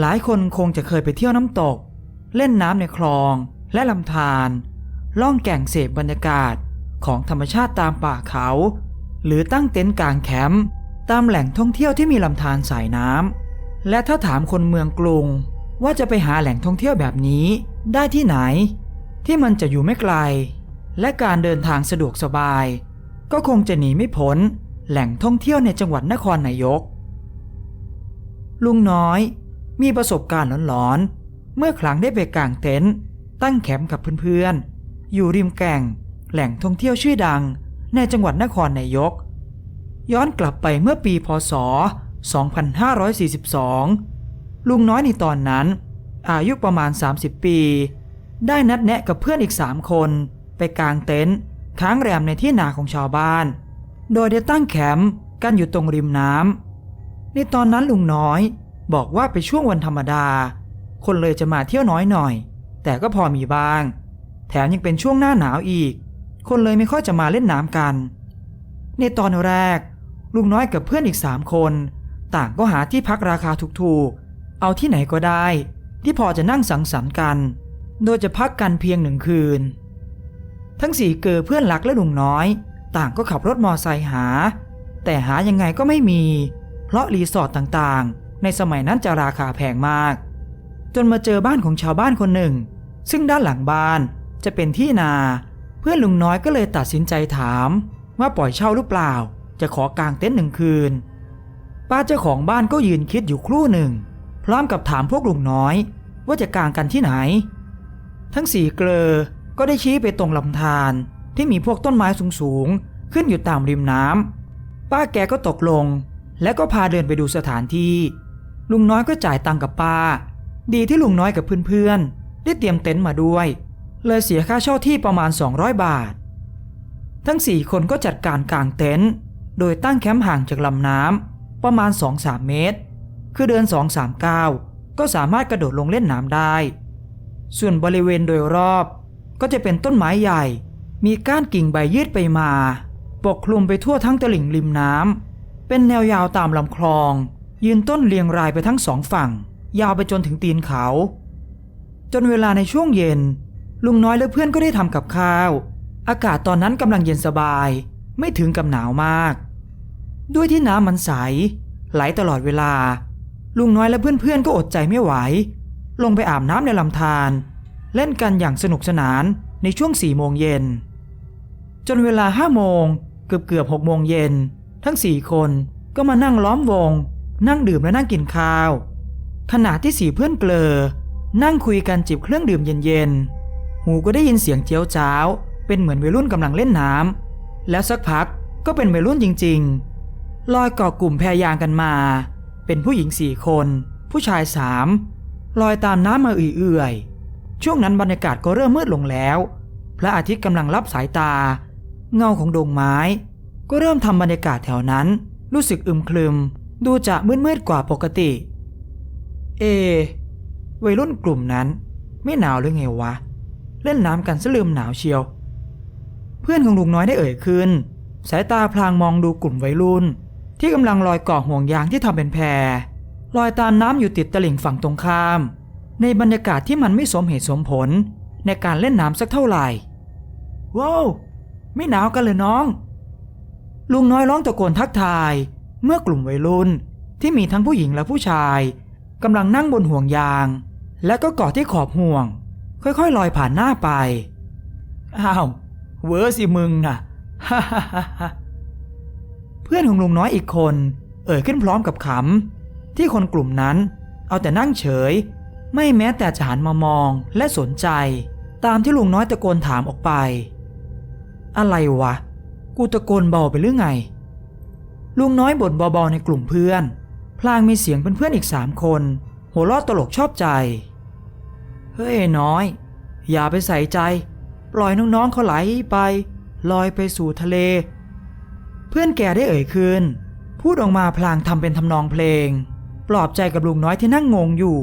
หลายคนคงจะเคยไปเที่ยวน้ำตก เล่นน้ำในคลองและลำธารล่องแก่งเสพบรรยากาศของธรรมชาติตามป่าเขา หรือตั้งเต็นท์กลางแคมป์ตามแหล่งท่องเที่ยวที่มีลำธารสายน้ำและถ้าถามคนเมืองกรุง ว่าจะไปหาแหล่งท่องเที่ยวแบบนี้ได้ที่ไหน ที่มันจะอยู่ไม่ไกล และการเดินทางสะดวกสบาย ก็คงจะหนีไม่พ้นแหล่งท่องเที่ยวในจังหวัดนครนายก ลุงน้อย มีประสบการณ์หลอนๆ เมื่อครั้งได้ไปกางเต็นท์ตั้งแคมป์กับเพื่อนๆ อยู่ริมแก่ง แหล่งท่องเที่ยวชื่อดังในจังหวัดนครนายก ย้อนกลับไปเมื่อปีพศ 2542 ลุงน้อยในตอนนั้น อายุประมาณ 30 ปี ได้นัดแนะกับเพื่อนอีก3คน ไปกางเต็นท์ค้างแรมในที่นาของชาวบ้าน โดยได้ตั้งแคมป์กันอยู่ตรงริมน้ำในตอนนั้นลุงน้อย บอกว่าไปช่วงวันธรรมดา คนเลยจะมาเที่ยวน้อยหน่อย แต่ก็พอมีบ้าง แถมยังเป็นช่วงหน้าหนาวอีก คนเลยไม่ค่อยจะมาเล่นน้ำกัน ในตอนแรก ลุงน้อยกับเพื่อนอีกสามคน ต่างก็หาที่พักราคาถูกๆ เอาที่ไหนก็ได้ ที่พอจะนั่งสังสรรค์กัน โดยจะพักกันเพียงหนึ่งคืน ทั้งสี่เกอเพื่อนรักและลุงน้อย ต่างก็ขับรถมอไซค์หา แต่หายังไงก็ไม่มี เพราะรีสอร์ทต่างๆ ในสมัยนั้นจะราคาแพงมาก จนมาเจอบ้านของชาวบ้านคนหนึ่ง ซึ่งด้านหลังบ้านจะเป็นที่นา เพื่อนลุงน้อยก็เลยตัดสินใจถามว่าปล่อยเช่าหรือเปล่า จะขอกางเต็นท์หนึ่งคืน ป้าเจ้าของบ้านก็ยืนคิดอยู่ครู่หนึ่ง พร้อมกับถามพวกลุงน้อย ว่าจะกางกันที่ไหน ทั้งสี่เกลอก็ได้ชี้ไปตรงลำธารที่มีพวกต้นไม้สูงๆ ขึ้นอยู่ตามริมน้ำป้าแกก็ตกลง และก็พาเดินไปดูสถานที่ ลุงน้อยก็จ่ายตังกับป้า ดีที่ลุงน้อยกับเพื่อนๆ ได้เตรียมเต็นท์มาด้วย เลยเสียค่าเช่าที่ประมาณ 200 บาท ทั้งสี่คนก็จัดการกางเต็นท์โดยตั้งแคมป์ห่างจากลำน้ำประมาณ 2-3 เมตร คือเดิน 2-3ก้าวก็สามารถกระโดดลงเล่นน้ำได้ ส่วนบริเวณโดยรอบก็จะเป็นต้นไม้ใหญ่ มีก้านกิ่งใบยืดไปมา ปกคลุมไปทั่วทั้งตลิ่งริมน้ำเป็นแนวยาวตามลำคลอง ยืนต้นเรียงรายไปทั้งสองฝั่ง ยาวไปจนถึงตีนเขา จนเวลาในช่วงเย็น ลุงน้อยและเพื่อนก็ได้ทำกับข้าว อากาศตอนนั้นกำลังเย็นสบาย ไม่ถึงกับหนาวมาก ด้วยที่น้ำมันใส ไหลตลอดเวลา ลุงน้อยและเพื่อนๆก็อดใจไม่ไหว ลงไปอาบน้ำในลำธารเล่นกันอย่างสนุกสนานในช่วงสี่โมงเย็น จนเวลาห้าโมงเกือบเกือบหกโมงเย็น ทั้งสี่คนก็มานั่งล้อมวง นั่งดื่มและนั่งกินข้าว ขณะที่สี่เพื่อนเกลอ นั่งคุยกันจิบเครื่องดื่มเย็นๆ หูก็ได้ยินเสียงเจียวจ้าว เป็นเหมือนวัยรุ่นกำลังเล่นน้ำ แล้วสักพักก็เป็นวัยรุ่นจริงๆ ลอยเกาะกลุ่มแพยางกันมา เป็นผู้หญิงสี่คน ผู้ชายสามลอยตามน้ำมาเอื่อยๆ ช่วงนั้นบรรยากาศก็เริ่มมืดลงแล้ว พระอาทิตย์กำลังรับสายตา เงาของดงไม้ ก็เริ่มทำบรรยากาศแถวนั้น รู้สึกอึมครึม ดูจะมืดๆกว่าปกติ เอ วัยรุ่นกลุ่มนั้น ไม่หนาวหรือไงวะ เล่นน้ำกันซะลืมหนาวเชียว เพื่อนของลุงน้อยได้เอ่ยขึ้น สายตาพลางมองดูกลุ่มวัยรุ่น ที่กำลังลอยเกาะห่วงยางที่ทำเป็นแพลอยตามน้ำอยู่ติดตลิ่งฝั่งตรงข้าม ในบรรยากาศที่มันไม่สมเหตุสมผลในการเล่นน้ำสักเท่าไหร่ว้าวไม่หนาวกันเลยน้อง ลุงน้อยร้องตะโกนทักทาย เมื่อกลุ่มวัยรุ่นที่มีทั้งผู้หญิงและผู้ชายกำลังนั่งบนห่วงยาง และก็เกาะที่ขอบห่วง ค่อยๆลอยผ่านหน้าไป อ้าว เวอร์สิมึงนะฮ่าฮ่าฮ่าฮ่าเพื่อนของลุงน้อยอีกคน เอ่ยขึ้นพร้อมกับขำที่คนกลุ่มนั้น เอาแต่นั่งเฉย ไม่แม้แต่จะหันมามองและสนใจ ตามที่ลุงน้อยตะโกนถามออกไป อะไรวะ กูตะโกนเบาไปหรือไง ลุงน้อยบ่นเบาๆในกลุ่มเพื่อน พลางมีเสียงเป็นเพื่อนอีกสามคน หัวเราะตลกชอบใจ เฮ้ยน้อย อย่าไปใส่ใจ ปล่อยน้องๆเขาไหลไปลอยไปสู่ทะเล เพื่อนแกได้เอ่ยขึ้น พูดออกมาพลางทำเป็นทำนองเพลง ปลอบใจกับลุงน้อยที่นั่งงงอยู่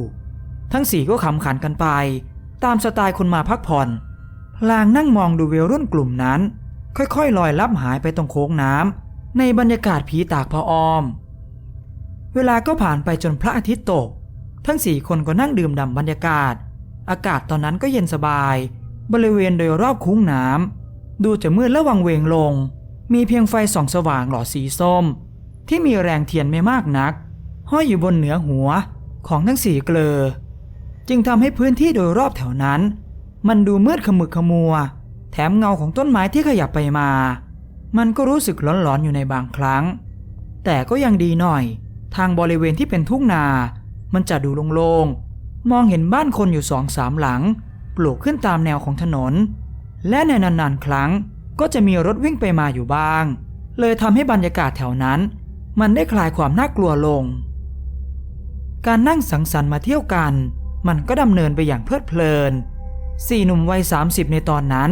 ทั้งสี่ก็ขำขันกันไป ตามสไตล์คนมาพักผ่อน พลางนั่งมองดูเวลรุ่นกลุ่มนั้น ค่อยๆลอยลับหายไปตรงโค้งน้ำ ในบรรยากาศผีตากพระออม เวลาก็ผ่านไปจนพระอาทิตย์ตก ทั้งสี่คนก็นั่งดื่มด่ำบรรยากาศ อากาศตอนนั้นก็เย็นสบาย บริเวณโดยรอบคุ้งน้ำดูจะมืดและวังเวงลง มีเพียงไฟส่องสว่างหล่อสีส้ม ที่มีแรงเทียนไม่มากนัก ห้อยอยู่บนเหนือหัวของทั้งสี่เกลอ จึงทำให้พื้นที่โดยรอบแถวนั้น มันดูมืดขมึกขมัว แถมเงาของต้นไม้ที่ขยับไปมา มันก็รู้สึกหลอนๆอยู่ในบางครั้ง แต่ก็ยังดีหน่อย ทางบริเวณที่เป็นทุ่งนา มันจะดูโล่งๆ มองเห็นบ้านคนอยู่สองสามหลัง ปลูกขึ้นตามแนวของถนน และในนานๆ ครั้งก็จะมีรถวิ่งไปมาอยู่บ้าง เลยทำให้บรรยากาศแถวนั้น มันได้คลายความน่ากลัวลง การนั่งสังสรรค์มาเที่ยวกัน มันก็ดำเนินไปอย่างเพลิดเพลินสี่หนุ่มวัย30 ในตอนนั้น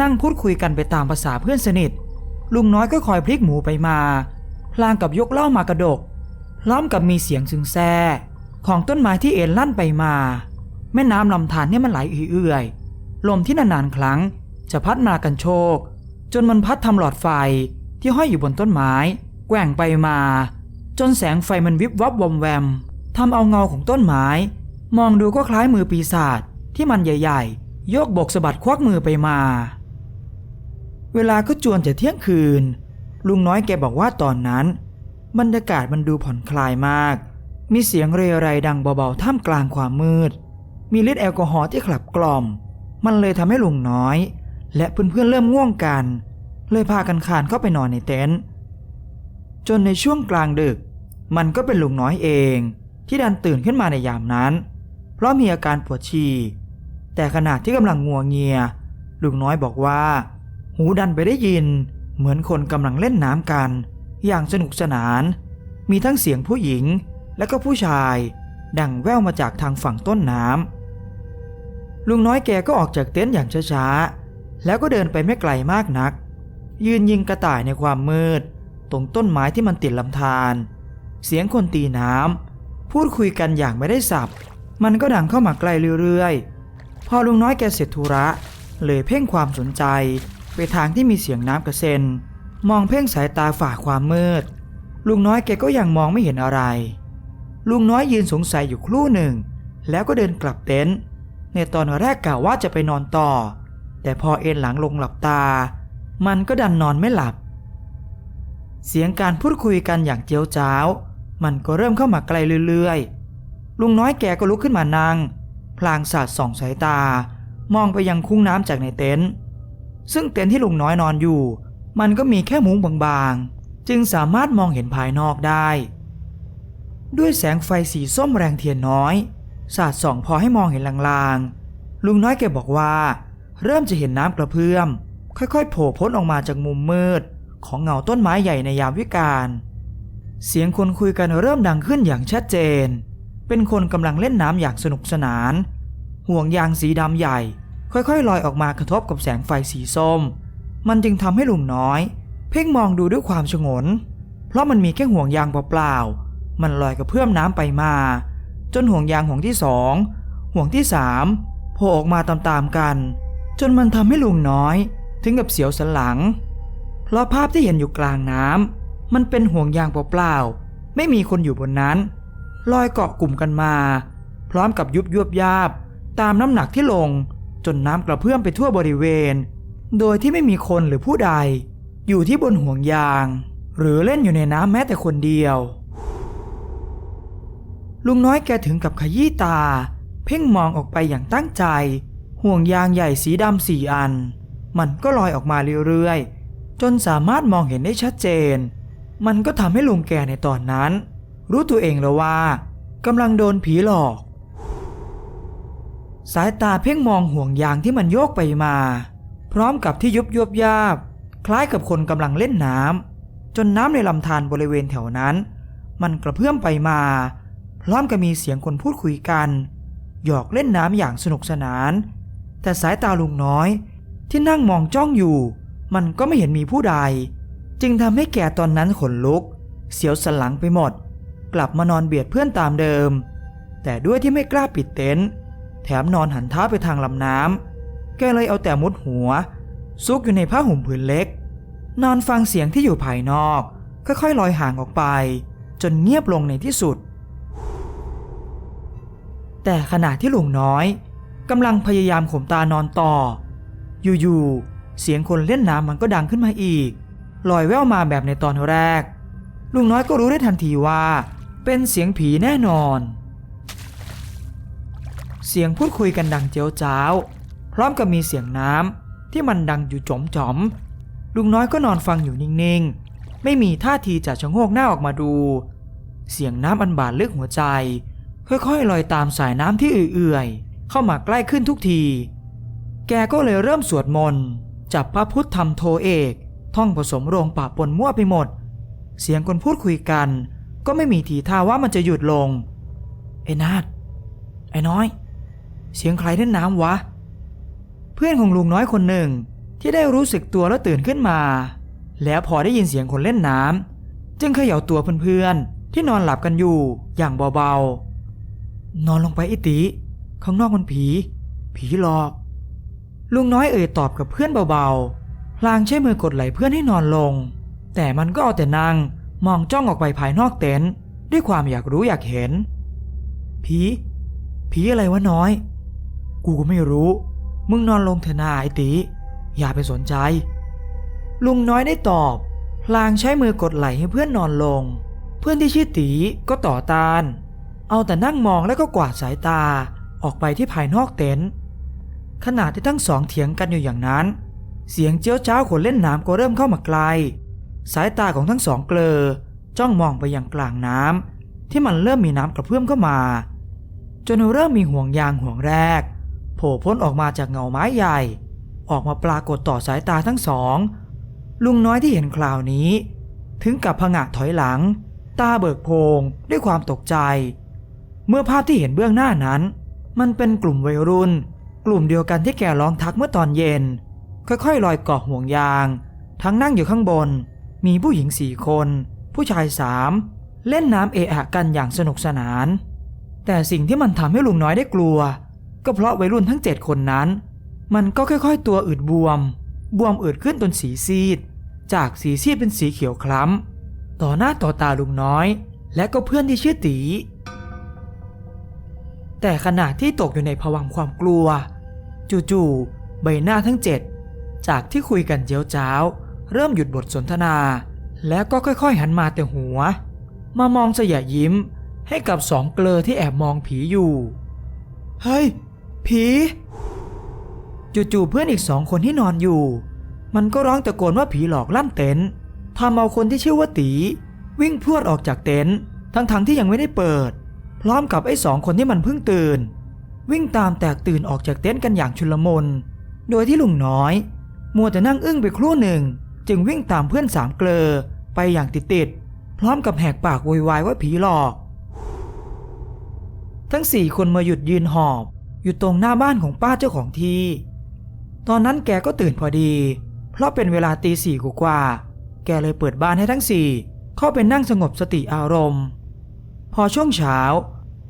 นั่งพูดคุยกันไปตามภาษาเพื่อนสนิท ลุงน้อยก็คอยพลิกหมูไปมา พลางกับยกเหล้ามากระดก ล้อมกับมีเสียงซึงแซ่ของต้นไม้ที่เอ็นลั่นไปมา แม่น้ำลำธารเนี่ยมันไหลเอื่อยๆลมที่นานๆครั้ง จะพัดมากันโชก จนมันพัดทำหลอดไฟที่ห้อยอยู่บนต้นไม้ แกว่งไปมา จนแสงไฟมันวิบวับวอมแวมทำเอาเงาของต้นไม้ มองดูก็คล้ายมือปีศาจที่มันใหญ่ ๆ โยกบกสะบัดควักมือไปมา เวลาก็จวนจะเที่ยงคืน ลุงน้อยแกบอกว่าตอนนั้น บรรยากาศมันดูผ่อนคลายมาก มีเสียงเรไรดังเบาๆท่ามกลางความมืด มีฤทธิ์แอลกอฮอล์ที่ขับกล่อม มันเลยทำให้ลุงน้อย และเพื่อนๆเริ่มง่วงกัน เลยพากันคานเข้าไปนอนในเต็นท์จนในช่วงกลางดึก มันก็เป็นลุงน้อยเอง ที่ดันตื่นขึ้นมาในยามนั้น เพราะมีอาการปวดฉี่แต่ขณะที่กำลังงัวงเงียลุงน้อยบอกว่า หูดันไปได้ยิน เหมือนคนกำลังเล่นน้ำกัน อย่างสนุกสนาน มีทั้งเสียงผู้หญิงและก็ผู้ชาย ดังแว่วมาจากทางฝั่งต้นน้ำลุงน้อยแกก็ออกจากเต็นท์อย่างช้าๆ แล้วก็เดินไปไม่ไกลมากนัก ยืนยิงกระต่ายในความมืด ตรงต้นไม้ที่มันติดลำธารเสียงคนตีน้ำพูดคุยกันอย่างไม่ได้สับ มันก็ดังเข้ามาใกล้เรื่อยๆ พอลุงน้อยแกเสร็จธุระ เลยเพ่งความสนใจ ไปทางที่มีเสียงน้ำกระเซ็น มองเพ่งสายตาฝ่าความมืด ลุงน้อยแกก็ยังมองไม่เห็นอะไร ลุงน้อยยืนสงสัยอยู่ครู่หนึ่ง แล้วก็เดินกลับเต็นท์ในตอนแรกกะว่าจะไปนอนต่อ แต่พอเอนหลังลงหลับตา มันก็ดันนอนไม่หลับ เสียงการพูดคุยกันอย่างเจียวจ้าว มันก็เริ่มเข้ามาไกลเรื่อยๆ ลุงน้อยแกก็ลุกขึ้นมานั่งพลางสาดส่องสายตา มองไปยังคุ้งน้ำจากในเต็นท์ ซึ่งเต็นท์ที่ลุงน้อยนอนอยู่ มันก็มีแค่มุ้งบางๆ จึงสามารถมองเห็นภายนอกได้ ด้วยแสงไฟสีส้มแรงเทียนน้อย สาดส่องพอให้มองเห็นลางๆ ลุงน้อยแกบอกว่า เริ่มจะเห็นน้ำกระเพื่อม ค่อยๆ โผล่พ้นออกมาจากมุมมืด ของเงาต้นไม้ใหญ่ในยามวิกาลเสียงคนคุยกันเริ่มดังขึ้นอย่างชัดเจน เป็นคนกำลังเล่นน้ำอย่างสนุกสนาน ห่วงยางสีดำใหญ่ ค่อยๆลอยออกมากระทบกับแสงไฟสีส้ม มันจึงทำให้ลุงน้อย เพ่งมองดูด้วยความชงน เพราะมันมีแค่ห่วงยางเปล่าๆ มันลอยกระเพื่อมน้ำไปมา จนห่วงยางห่วงที่สองห่วงที่สามโผล่ออกมาตามๆกัน จนมันทำให้ลุงน้อย ถึงกับเสียวสันหลัง เพราะภาพที่เห็นอยู่กลางน้ำมันเป็นห่วงยางเปล่าๆ ไม่มีคนอยู่บนนั้น ลอยเกาะกลุ่มกันมา พร้อมกับยุบยวบยาบ ตามน้ำหนักที่ลง จนน้ำกระเพื่อมไปทั่วบริเวณ โดยที่ไม่มีคนหรือผู้ใด อยู่ที่บนห่วงยาง หรือเล่นอยู่ในน้ำแม้แต่คนเดียว ลุงน้อยแกถึงกับขยี้ตา เพ่งมองออกไปอย่างตั้งใจ ห่วงยางใหญ่สีดำสี่อัน มันก็ลอยออกมาเรื่อยๆ จนสามารถมองเห็นได้ชัดเจน มันก็ทำให้ลุงแกในตอนนั้น รู้ตัวเองแล้วว่ากำลังโดนผีหลอก สายตาเพ่งมองห่วงยางที่มันโยกไปมา พร้อมกับที่ยุบยบยาบ คล้ายกับคนกำลังเล่นน้ำจนน้ำในลำธารบริเวณแถวนั้น มันกระเพื่อมไปมา พร้อมกับมีเสียงคนพูดคุยกันหยอกเล่นน้ำอย่างสนุกสนาน แต่สายตาลุงน้อย ที่นั่งมองจ้องอยู่ มันก็ไม่เห็นมีผู้ใด จึงทำให้แกตอนนั้นขนลุก เสียวสันหลังไปหมด กลับมานอนเบียดเพื่อนตามเดิม แต่ด้วยที่ไม่กล้าปิดเต็นท์ แถมนอนหันเท้าไปทางลำน้ำ แกเลยเอาแต่มุดหัว ซุกอยู่ในผ้าห่มผืนเล็ก นอนฟังเสียงที่อยู่ภายนอก ค่อยๆลอยห่างออกไป จนเงียบลงในที่สุด แต่ขณะที่ลุงน้อยกำลังพยายามข่มตานอนต่อ อยู่ๆ เสียงคนเล่นน้ำมันก็ดังขึ้นมาอีก ลอยแว่วมาแบบในตอนแรก ลุงน้อยก็รู้ได้ทันทีว่า เป็นเสียงผีแน่นอน เสียงพูดคุยกันดังเจียวจ้าว พร้อมกับมีเสียงน้ำที่มันดังอยู่จอมจอม ลุงน้อยก็นอนฟังอยู่นิ่งๆ ไม่มีท่าทีจะชะโงกหน้าออกมาดู เสียงน้ำอันบาดลึกหัวใจ ค่อยๆลอยตามสายน้ำที่เอื่อยๆ เข้ามาใกล้ขึ้นทุกที แกก็เลยเริ่มสวดมนต์ จับพระพุทธธรรมโทเอก ท่องผสมโรงปะปนมั่วไปหมด เสียงคนพูดคุยกัน ก็ไม่มีทีท่าว่ามันจะหยุดลงไอ้นาดไอ้น้อย เสียงใครเล่นน้ำวะ เพื่อนของลุงน้อยคนหนึ่งที่ได้รู้สึกตัวแล้วตื่นขึ้นมา แล้วพอได้ยินเสียงคนเล่นน้ำจึงเขย่าตัวเพื่อนๆที่นอนหลับกันอยู่อย่างเบาๆ นอนลงไปอ้ตีข้างนอกมันผี ผีหลอก ลุงน้อยเอ่ยตอบกับเพื่อนเบาๆพลางใช้มือกดไหล่เพื่อนให้นอนลง แต่มันก็เอาแต่นั่งมองจ้องออกไปภายนอกเต็นท์ด้วยความอยากรู้อยากเห็น ผี ผีอะไรวะน้อย กูก็ไม่รู้ มึงนอนลงเถอะนาไอ้ตีอย่าไปสนใจ ลุงน้อยได้ตอบ พลางใช้มือกดไหลให้เพื่อนนอนลง เพื่อนที่ชื่อตีก็ต่อตานเอาแต่นั่งมองแล้วก็กวาดสายตาออกไปที่ภายนอกเต็นท์ขณะที่ทั้งสองเถียงกันอยู่อย่างนั้น เสียงเจียวจ้าวคนเล่นน้ำก็เริ่มเข้ามาไกล สายตาของทั้งสองเกลอจ้องมองไปยังกลางน้ำที่มันเริ่มมีน้ำกระเพื่อมเข้ามา จนเริ่มมีห่วงยางห่วงแรก โผล่พ้นออกมาจากเงาไม้ใหญ่ ออกมาปรากฏต่อสายตาทั้งสอง ลุงน้อยที่เห็นคราวนี้ ถึงกับผงะถอยหลัง ตาเบิกโพงด้วยความตกใจ เมื่อภาพที่เห็นเบื้องหน้านั้น มันเป็นกลุ่มวัยรุ่น กลุ่มเดียวกันที่แกร้องทักเมื่อตอนเย็น ค่อยๆลอยเกาะห่วงยาง ทั้งนั่งอยู่ข้างบน มีผู้หญิงสี่คน ผู้ชายสามเล่นน้ำเอะอะกันอย่างสนุกสนาน แต่สิ่งที่มันทำให้ลุงน้อยได้กลัว ก็เพราะวัยรุ่นทั้งเจ็ดคนนั้น มันก็ค่อยๆ ตัวอืดบวม บวมอืดขึ้นจนสีซีด จากสีซีดเป็นสีเขียวคล้ำ ต่อหน้าต่อตาลุงน้อย และก็เพื่อนที่ชื่อตี แต่ขณะที่ตกอยู่ในภวังความกลัว จู่ๆใบหน้าทั้งเจ็ดจากที่คุยกันเจียวจ้าว เริ่มหยุดบทสนทนา แล้วก็ค่อยๆ หันมาแต่หัว มามองสยะยิ้มให้กับสองเกลอที่แอบมองผีอยู่ เฮ้ย ผีจู่ๆเพื่อนอีกสองคนที่นอนอยู่ มันก็ร้องตะโกนว่าผีหลอกลั่นเต็นท์ทำเอาคนที่ชื่อว่าตี วิ่งพรวดออกจากเต็นท์ทั้งๆที่ยังไม่ได้เปิด พร้อมกับไอ้สองคนที่มันเพิ่งตื่น วิ่งตามแตกตื่นออกจากเต็นท์กันอย่างชุลมุนโดยที่ลุงน้อย มัวแต่นั่งอึ้งไปครู่หนึ่ง จึงวิ่งตามเพื่อนสามเกลอไปอย่างติดๆพร้อมกับแหกปากโวยวายว่าผีหลอก ทั้งสี่คนมาหยุดยืนหอบ อยู่ตรงหน้าบ้านของป้าเจ้าของที่ ตอนนั้นแกก็ตื่นพอดี เพราะเป็นเวลาตีสี่กว่า แกเลยเปิดบ้านให้ทั้งสี่เข้าไปนั่งสงบสติอารมณ์ พอช่วงเช้า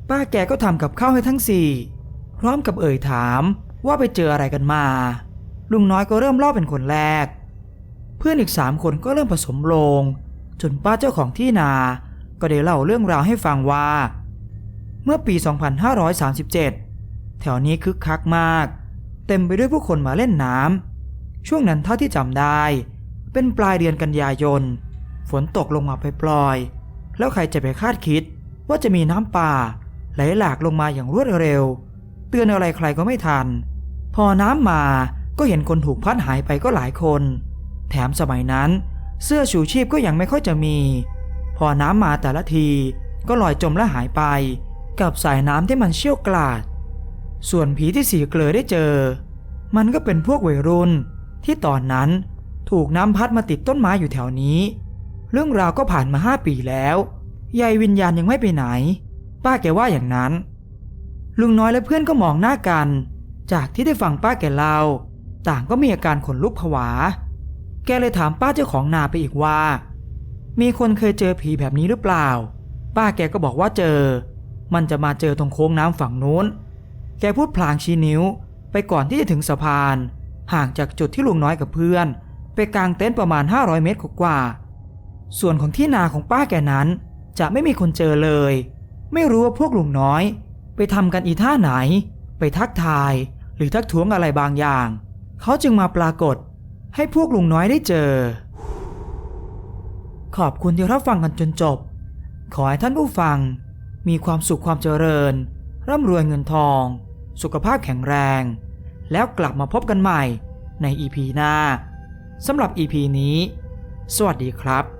ป้าแกก็ทำกับข้าวให้ทั้งสี่พร้อมกับเอ่ยถามว่าไปเจออะไรกันมา ลุงน้อยก็เริ่มเล่าเป็นคนแรก เพื่อนอีกสามคนก็เริ่มผสมลง จนป้าเจ้าของที่นา ก็ได้เล่าเรื่องราวให้ฟังว่า เมื่อปี 2537 แถวนี้คึกคักมาก เต็มไปด้วยผู้คนมาเล่นน้ำช่วงนั้นเท่าที่จำได้ เป็นปลายเดือนกันยายน ฝนตกลงมาปปล่อย แล้วใครจะไปคาดคิดว่าจะมีน้ำป่า ไหลหลากลงมาอย่างรวดเร็ว เตือนอะไรใครก็ไม่ทัน พอน้ำมาก็เห็นคนถูกพัดหายไปก็หลายคน แถมสมัยนั้น เสื้อชูชีพก็ยังไม่ค่อยจะมี พอน้ำมาแต่ละทีก็ลอยจมและหายไป กับสายน้ำที่มันเชี่ยวกราด ส่วนผีที่สีเกลือได้เจอ มันก็เป็นพวกวัยรุ่น ที่ตอนนั้นถูกน้ำพัดมาติดต้นไม้อยู่แถวนี้ เรื่องราวก็ผ่านมาห้าปีแล้วยายวิญญาณยังไม่ไปไหน ป้าแกว่าอย่างนั้น ลุงน้อยและเพื่อนก็มองหน้ากัน จากที่ได้ฟังป้าแกเล่าต่างก็มีอาการขนลุกผวา แกเลยถามป้าเจ้าของนาไปอีกว่า มีคนเคยเจอผีแบบนี้หรือเปล่า ป้าแกก็บอกว่าเจอ มันจะมาเจอตรงโค้งน้ำฝั่งนู้น แกพูดพลางชี้นิ้ว ไปก่อนที่จะถึงสะพาน ห่างจากจุดที่ลุงน้อยกับเพื่อน ไปกลางเต็นท์ประมาณ 500 เมตรกว่า ส่วนของที่นาของป้าแกนั้น จะไม่มีคนเจอเลย ไม่รู้ว่าพวกลุงน้อย ไปทำกันอีท่าไหน ไปทักทาย หรือทักท้วงอะไรบางอย่าง เขาจึงมาปรากฏ ให้พวกลุงน้อยได้เจอ ขอบคุณที่รับฟังกันจนจบ ขอให้ท่านผู้ฟัง มีความสุขความเจริญ ร่ำรวยเงินทอง สุขภาพแข็งแรง แล้วกลับมาพบกันใหม่ใน EP หน้าสำหรับ EP นี้ สวัสดีครับ